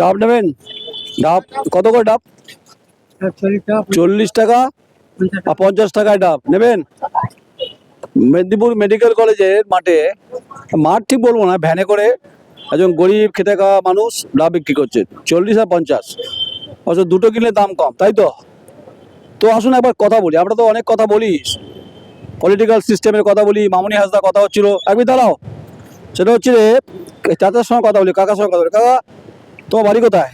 ডাব নেবেন? ডাব, কত করে ডাব? চল্লিশ টাকা আর পঞ্চাশ টাকায় ডাব, নেবেন? মেদিনীপুর মেডিকেল কলেজের মাঠে, মাঠ ঠিক বলব না, ভ্যানে করে একজন গরিব খেতে খাওয়া মানুষ ডাব বিক্রি করছে, চল্লিশ আর পঞ্চাশ। অথচ দুটো কিনলে দাম কম, তাই তো? তো আসুন একবার কথা বলি, আমরা তো অনেক কথা বলি। পলিটিক্যাল সিস্টেমের কথা বলি, মামুনি হাসদা কথা হচ্ছিল। একবার দাঁড়াও। সেটা হচ্ছে চাচার সঙ্গে কথা বলি, কাকার সঙ্গে কথা বলি। কাকা তোমার বাড়ি কোথায়?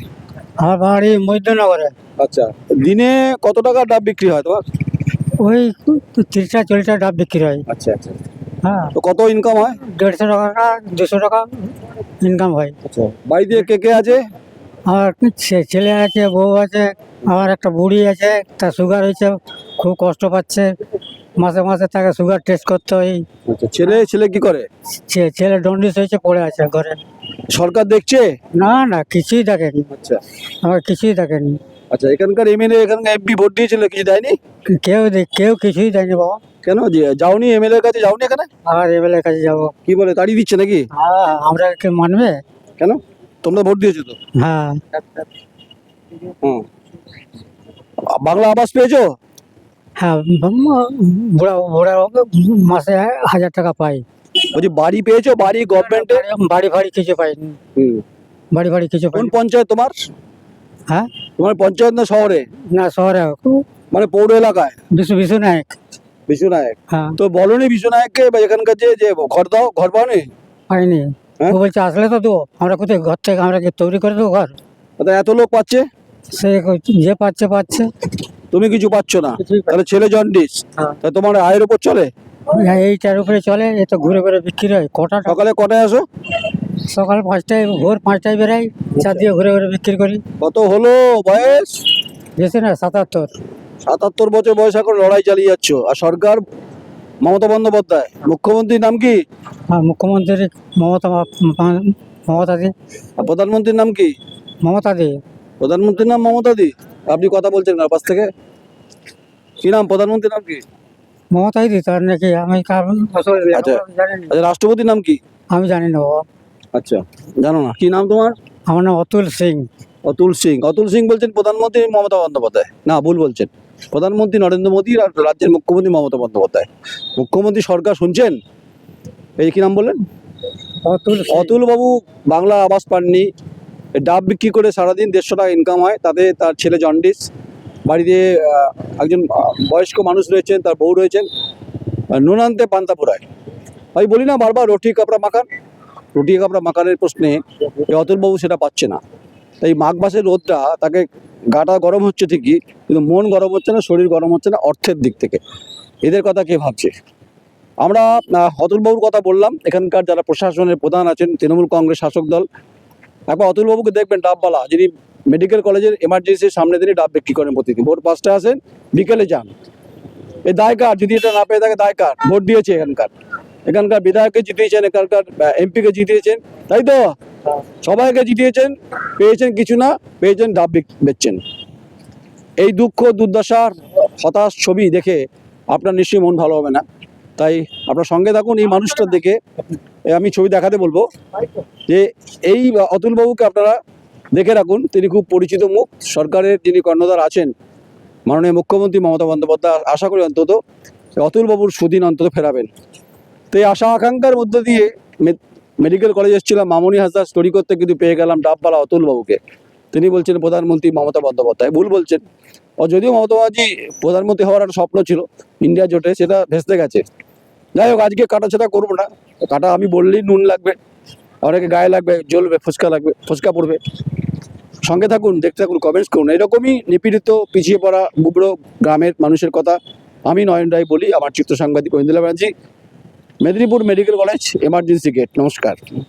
আমার বাড়ি মধ্যনগরে। আচ্ছা দিনে কত টাকা ডাব বিক্রি হয় তোমার? ওই তিরিশটা চল্লিশটা ডাব বিক্রি হয়। আচ্ছা আচ্ছা। হ্যাঁ। তো কত ইনকাম হয়? দেড়শো টাকা দুশো টাকা ইনকাম হয়। আচ্ছা বাড়িতে কে কে আছে? আমার ছেলে আছে বউ আছে আমার একটা বুড়ি আছে তার সুগার হয়েছে খুব কষ্ট পাচ্ছে। মাসে মাসে তাকে সুগার টেস্ট করতে হয়। আচ্ছা ছেলে ছেলে কি করে? ছেলে ডন্ডিস হয়েছে পড়ে আছে ঘরে। সরকার দেখছে? না না কিছুই দেখেনি। আচ্ছা। আমার কিছুই দেখেনি। আচ্ছা এখানকার এমএলএ এখানকার এমপি ভোট দিয়েছিল কিছু দেয়নি? কেউ দে- কেউ কিছুই দেয়নি বাবা। কেন? যে যাওনি এমএলএ কাছে যাওনি এখানে? আর এমএলএ কাছে যাব। কি বলে তাড়িয়ে দিচ্ছে নাকি? হ্যাঁ আমরা কে মানবে? কেন? তোমরা ভোট দিয়েছ তো? হ্যাঁ। হুম। বাংলা আবাস পেয়েছ? হ্যাঁ বুড়া বুড়া মাসে হাজার টাকা পাই। বলছি বাড়ি পেয়েছ বাড়ি গভর্নমেন্টের বাড়ি ফাড়ি কিছু পাইনি বাড়ি ফাড়ি কিছু কোন পাইনি পঞ্চায়েত তোমার? হ্যাঁ? তোমার পঞ্চায়েত না শহরে? না শহরে মানে পৌর এলাকায়? বিশু বিশু নায়ক। বিশ্বনায়ক হ্যাঁ। তো বলনি বিশ্বনায়ককে বা এখানকার যে যে ঘর দাও ঘর পাওনি? পাইনি। হ্যাঁ? ও বলছে আসলে তো দেবো। আমরা কোথায় ঘর থেকে আমরা কি তৈরি করে দেবো ঘর? তা এত লোক পাচ্ছে? সে কই- যে পাচ্ছে পাচ্ছে। তুমি কিছু পাচ্ছ না? কিছুই পাচ্ছি তাহলে ছেলে জন্ডিস। হ্যাঁ। তা তোমার আয়ের উপর চলে? না। এইটার উপরে চলে এ তো ঘুরে ঘুরে বিক্রি হয়। কটা সকালে কটায় আসো? সকাল পাঁচটায় ভোর পাঁচটায় বেরাই চা দিয়ে ঘুরে ঘুরে বিক্রি করি। কত হলো বয়স? বেশি না সাতাত্তর। সাতাত্তর বছর বয়স এখন লড়াই চালিয়ে যাচ্ছ। আর সরকার মমতা বন্দ্যোপাধ্যায় মুখ্যমন্ত্রীর নাম কি? হ্যাঁ মুখ্যমন্ত্রী মমতা মমতা দি। আর প্রধানমন্ত্রীর নাম কি? মমতা দি। প্রধানমন্ত্রীর নাম মমতা দি? আপনি কথা বলছেন না পাশ থেকে। কি নাম প্রধানমন্ত্রীর নাম কি? মমতাই দি তার নাকি আমি কারণ আচ্ছা। আচ্ছা রাষ্ট্রপতির নাম কি? আমি জানি না বাবা। আচ্ছা জানো না কি নাম তোমার? আমার নাম অতুল সিং। অতুল সিং। অতুল সিং বলছেন প্রধানমন্ত্রী মমতা বন্দ্যোপাধ্যায়। না ভুল বলছেন। প্রধানমন্ত্রী নরেন্দ্র মোদী আর রাজ্যের মুখ্যমন্ত্রী মমতা বন্দ্যোপাধ্যায়। মুখ্যমন্ত্রী সরকার শুনছেন? এই কি নাম বললেন? অতুল। অতুল বাবু বাংলা আবাস পাননি। ডাব বিক্রি করে সারাদিন দেড়শো টাকা ইনকাম হয় তাতে তার ছেলে জন্ডিস বাড়িতে একজন বয়স্ক মানুষ রয়েছেন, তার বউ রয়েছেন নুনান্তে পান্তাপুরায়। আমি বলি না বারবার, রুটি কাপড়া মাখান। রুটি কাপড়া মাখানের প্রশ্নে অতুলবাবু সেটা পাচ্ছে না। তাই মাঘ মাসের রোদটা তাকে গাটা গরম হচ্ছে ঠিকই, কিন্তু মন গরম হচ্ছে না, শরীর গরম হচ্ছে না অর্থের দিক থেকে। এদের কথা কে ভাবছে? আমরা অতুলবাবুর কথা বললাম। এখানকার যারা প্রশাসনের প্রধান আছেন, তৃণমূল কংগ্রেস শাসক দল একবার অতুলবাবুকে দেখবেন ডাবওয়ালা যিনি মেডিকেল কলেজের এমার্জেন্সির সামনে দিনে ডাব বিক্রি করেন প্রতিদিন। ভোর পাঁচটায় আসেন, বিকেলে যান। এই দায় কার? যদি এটা না পেয়ে থাকে, দায় কার? ভোট দিয়েছে এখানকার। এখানকার বিধায়ককে জিতিয়েছেন, এখানকার এমপিকে জিতিয়েছেন। তাই তো? সবাইকে জিতিয়েছেন, পেয়েছেন কিছু না, পেয়েছেন ডাব বেচছেন। এই দুঃখ, দুর্দশার হতাশ ছবি দেখে আপনার নিশ্চয়ই মন ভালো হবে না। তাই আপনার সঙ্গে থাকুন, এই মানুষটার দিকে। আমি ছবি দেখাতে বলব যে এই অতুলবাবুকে আপনারা দেখে রাখুন। তিনি খুব পরিচিত মুখ। সরকারের যিনি কর্ণধার আছেন, মাননীয় মুখ্যমন্ত্রী মমতা বন্দ্যোপাধ্যায় আশা করি অন্তত অতুলবাবুর সুদিন অন্তত ফেরাবেন। তো এই আশা আকাঙ্ক্ষার মধ্যে দিয়ে মেডিকেল কলেজ এসেছিলাম, মামনি হাসদার স্টোরি করতে কিন্তু পেয়ে গেলাম ডাববালা অতুলবাবুকে। তিনি বলছেন, প্রধানমন্ত্রী মমতা বন্দ্যোপাধ্যায়। ভুল বলছেন। ও যদিও মমতা ব্যানার্জি প্রধানমন্ত্রী হওয়ার একটা স্বপ্ন ছিল, ইন্ডিয়া জোটে, সেটা ভেস্তে গেছে। যাই হোক, আজকে কাটা ছাটা করব না। কাটা আমি বললেই নুন লাগবে, অনেকে গায়ে লাগবে, জ্বলবে, ফুচকা লাগবে, ফুচকা পড়বে। সঙ্গে থাকুন, দেখতে থাকুন কমেন্টস করুন। এরকমই নিপীড়িত, পিছিয়ে পড়া বুবড়ো গ্রামের মানুষের কথা আমি নয়ন রায় বলি, আমার চিত্র সাংবাদিক Indira Banerjee, Medinipur medical college emergency gate নমস্কার।